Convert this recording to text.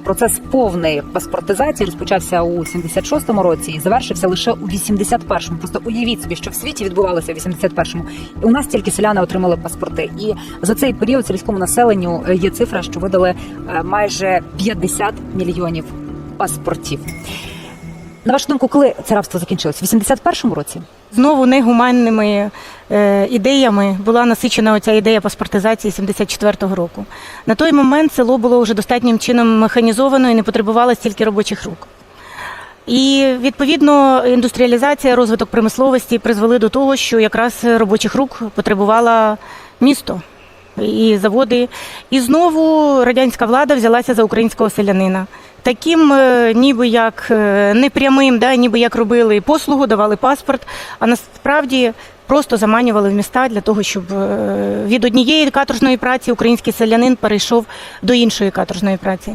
Процес повної паспортизації розпочався у 76-му році і завершився лише у 81-му. Просто уявіть собі, що в світі відбувалося в 81-му. І у нас тільки селяни отримали паспорти. І за цей період сільському населенню е, є цифра, що видали е, майже 50 мільйонів паспортів. На вашу думку, коли це рабство закінчилось? В 81-му році? Знову негуманними е, ідеями була насичена оця ідея паспортизації 74-го року. На той момент село було вже достатнім чином механізовано і не потребувало стільки робочих рук. І відповідно індустріалізація, розвиток промисловості призвели до того, що якраз робочих рук потребувало місто і заводи. І знову радянська влада взялася за українського селянина. Таким, е, ніби як е, непрямим, да, ніби як робили послугу, давали паспорт, а насправді просто заманювали в міста для того, щоб е, від однієї каторжної праці український селянин перейшов до іншої каторжної праці.